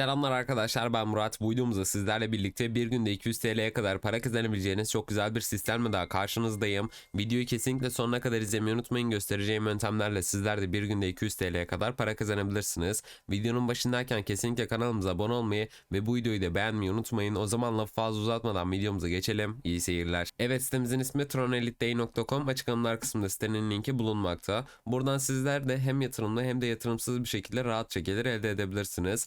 Selamlar arkadaşlar ben Murat. Bu videomuzda sizlerle birlikte bir günde 200 TL'ye kadar para kazanabileceğiniz çok güzel bir sistemle daha karşınızdayım. Videoyu kesinlikle sonuna kadar izlemeyi unutmayın. Göstereceğim yöntemlerle sizler de bir günde 200 TL'ye kadar para kazanabilirsiniz. Videonun başındayken kesinlikle kanalımıza abone olmayı ve bu videoyu da beğenmeyi unutmayın. O zaman lafı fazla uzatmadan videomuza geçelim. İyi seyirler. Evet sitemizin ismi tronelitday.com. Açıklamalar kısmında sitenin linki bulunmakta. Buradan sizler de hem yatırımlı hem de yatırımsız bir şekilde rahatça gelir elde edebilirsiniz.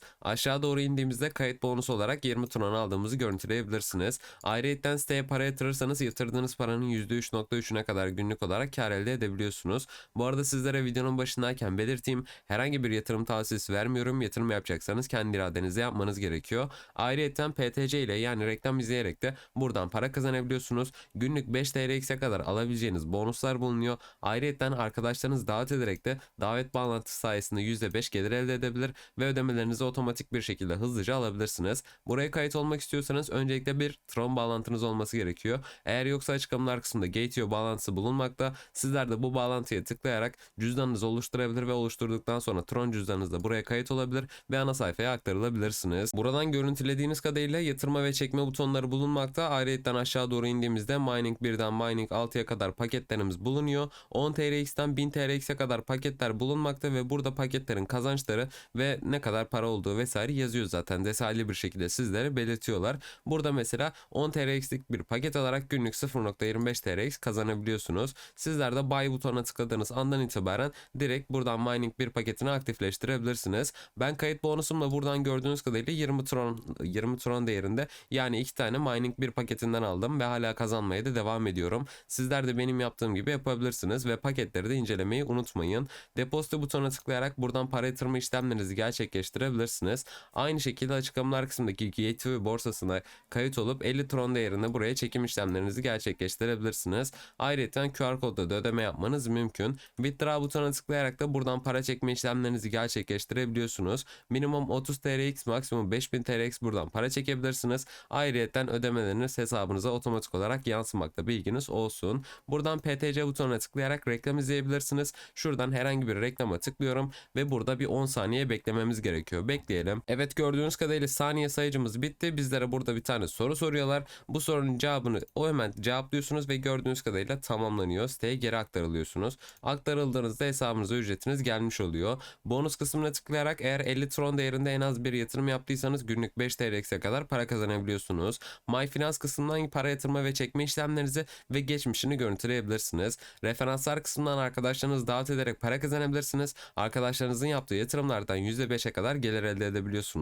Doğru indiğimizde kayıt bonusu olarak 20 tron aldığımızı görüntüleyebilirsiniz. Ayrıca siteye para yatırırsanız yatırdığınız paranın %3.3'üne kadar günlük olarak kar elde edebiliyorsunuz. Bu arada sizlere videonun başındayken belirteyim herhangi bir yatırım tavsiyesi vermiyorum. Yatırım yapacaksanız kendi iradenizle yapmanız gerekiyor. Ayrıca PTC ile yani reklam izleyerek de buradan para kazanabiliyorsunuz. Günlük 5 TL'ye kadar alabileceğiniz bonuslar bulunuyor. Ayrıca arkadaşlarınızı davet ederek de davet bağlantısı sayesinde %5 gelir elde edebilir ve ödemelerinizi otomatik bir şekilde hızlıca alabilirsiniz. Buraya kayıt olmak istiyorsanız öncelikle bir Tron bağlantınız olması gerekiyor. Eğer yoksa açıklamalar kısmında Gateo bağlantısı bulunmakta. Sizler de bu bağlantıya tıklayarak cüzdanınızı oluşturabilir ve oluşturduktan sonra Tron cüzdanınızda buraya kayıt olabilir ve ana sayfaya aktarılabilirsiniz. Buradan görüntülediğiniz kadarıyla yatırma ve çekme butonları bulunmakta. Ayrıca aşağı doğru indiğimizde Mining 1'den Mining 6'ya kadar paketlerimiz bulunuyor. 10 TRX'ten 1000 TRX'e kadar paketler bulunmakta ve burada paketlerin kazançları ve ne kadar para olduğu vesaire yazıyor zaten. Detaylı bir şekilde sizlere belirtiyorlar. Burada mesela 10 TRX'lik bir paket alarak günlük 0.25 TRX kazanabiliyorsunuz. Sizler de buy butonuna tıkladığınız andan itibaren direkt buradan mining bir paketini aktifleştirebilirsiniz. Ben kayıt bonusumla buradan gördüğünüz kadarıyla 20 tron 20 tron değerinde yani iki tane mining bir paketinden aldım ve hala kazanmaya da devam ediyorum. Sizler de benim yaptığım gibi yapabilirsiniz ve paketleri de incelemeyi unutmayın. Depozito butonuna tıklayarak buradan para yatırma işlemlerinizi gerçekleştirebilirsiniz. Aynı şekilde açıklamalar kısmındaki Gateway borsasına kayıt olup 50 tron değerinde buraya çekim işlemlerinizi gerçekleştirebilirsiniz. Ayrıca QR kodla da ödeme yapmanız mümkün. Withdraw butonuna tıklayarak da buradan para çekme işlemlerinizi gerçekleştirebiliyorsunuz. Minimum 30 TRX, maksimum 5000 TRX buradan para çekebilirsiniz. Ayrıca ödemeleriniz hesabınıza otomatik olarak yansımakta bilginiz olsun. Buradan PTC butonuna tıklayarak reklam izleyebilirsiniz. Şuradan herhangi bir reklama tıklıyorum ve burada bir 10 saniye beklememiz gerekiyor. Bekleyelim. Evet gördüğünüz kadarıyla saniye sayıcımız bitti. Bizlere burada bir tane soru soruyorlar. Bu sorunun cevabını o hemen cevaplıyorsunuz ve gördüğünüz kadarıyla tamamlanıyor. Siteye geri aktarılıyorsunuz. Aktarıldığınızda hesabınıza ücretiniz gelmiş oluyor. Bonus kısmına tıklayarak eğer 50 tron değerinde en az bir yatırım yaptıysanız günlük 5 TRX'e kadar para kazanabiliyorsunuz. MyFinance kısmından para yatırma ve çekme işlemlerinizi ve geçmişini görüntüleyebilirsiniz. Referanslar kısmından arkadaşlarınızı davet ederek para kazanabilirsiniz. Arkadaşlarınızın yaptığı yatırımlardan %5'e kadar gelir elde edebiliyorsunuz.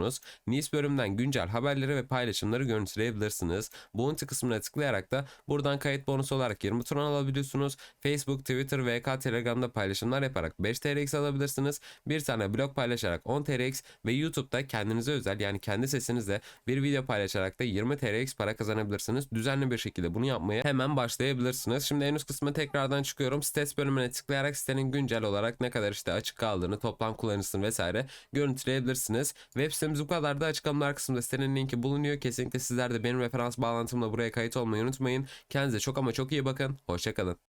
News bölümünden güncel haberleri ve paylaşımları görüntüleyebilirsiniz. Bounty kısmına tıklayarak da buradan kayıt bonusu olarak 20 tron alabiliyorsunuz. Facebook, Twitter, VK, Telegram'da paylaşımlar yaparak 5 TRX alabilirsiniz. Bir tane blog paylaşarak 10 TRX ve YouTube'da kendinize özel yani kendi sesinizle bir video paylaşarak da 20 TRX para kazanabilirsiniz. Düzenli bir şekilde bunu yapmaya hemen başlayabilirsiniz. Şimdi en üst kısma tekrardan çıkıyorum. Stats bölümüne tıklayarak sitenin güncel olarak ne kadar işte açık kaldığını, toplam kullanıcısını vesaire görüntüleyebilirsiniz. Web sitemiz bu kadar da açıklamalar kısmında sitenin linki bulunuyor. Kesinlikle sizler de benim referans bağlantımla buraya kayıt olmayı unutmayın. Kendinize çok ama çok iyi bakın. Hoşçakalın.